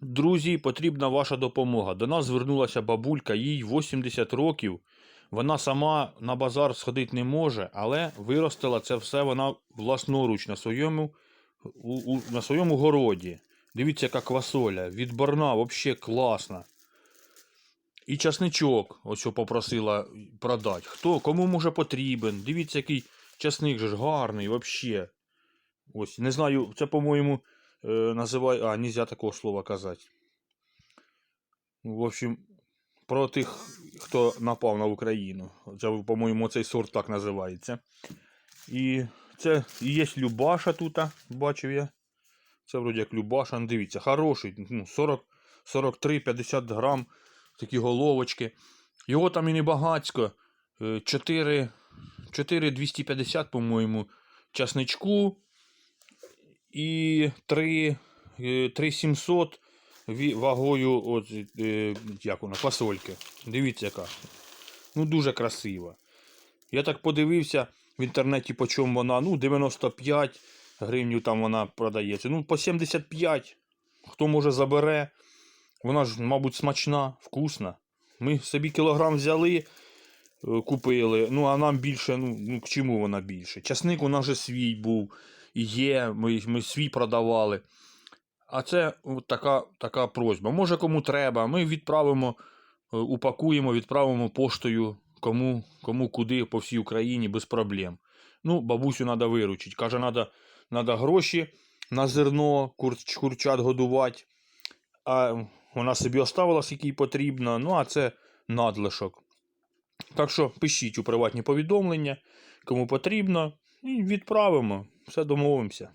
Друзі, потрібна ваша допомога. До нас звернулася бабулька, їй 80 років. Вона сама на базар сходити не може, але виростила це все вона власноруч на своєму, у, у, на своєму городі. Дивіться, яка квасоля. Відборна, взагалі класна. І часничок, ось попросила продати. Хто, кому може потрібен. Дивіться, який часник же ж гарний, взагалі. Ось, не знаю, це, по-моєму, е, називає. А, нельзя такого слова казати. В общем, про тих, хто напав на Україну. Це, по-моєму, цей сорт так називається. І це і є Любаша тут, бачив я. Це вроді як Любаша. Ну, Дивіться, хороший. Ну, 43-50 грам. Такі головочки. Його там і не багацько. Е, 4, 4250, по-моєму, часничку. І 3, е, 3700 вагою от, е, як воно, фасольки. Дивіться, яка. Ну, дуже красива. Я так подивився в інтернеті, по чому вона. Ну, 95 гривнів там вона продається. Ну, по 75. Хто може забере. Вона ж, мабуть, смачна, вкусна. Ми собі кілограм взяли, е, купили. Ну, а нам більше, ну, ну к чому вона більше? Часник у нас же свій був є, ми, ми свій продавали. А це от така, така просьба. Може, кому треба, ми відправимо, е, упакуємо, відправимо поштою кому, кому куди по всій Україні без проблем. Ну, бабусю треба виручити. Каже, треба надо гроші на зерно, кур- курчат годувати. А вона собі оставила, скільки потрібно. Ну, а це надлишок. Так що пишіть у приватні повідомлення, кому потрібно, і відправимо. Все домовимося.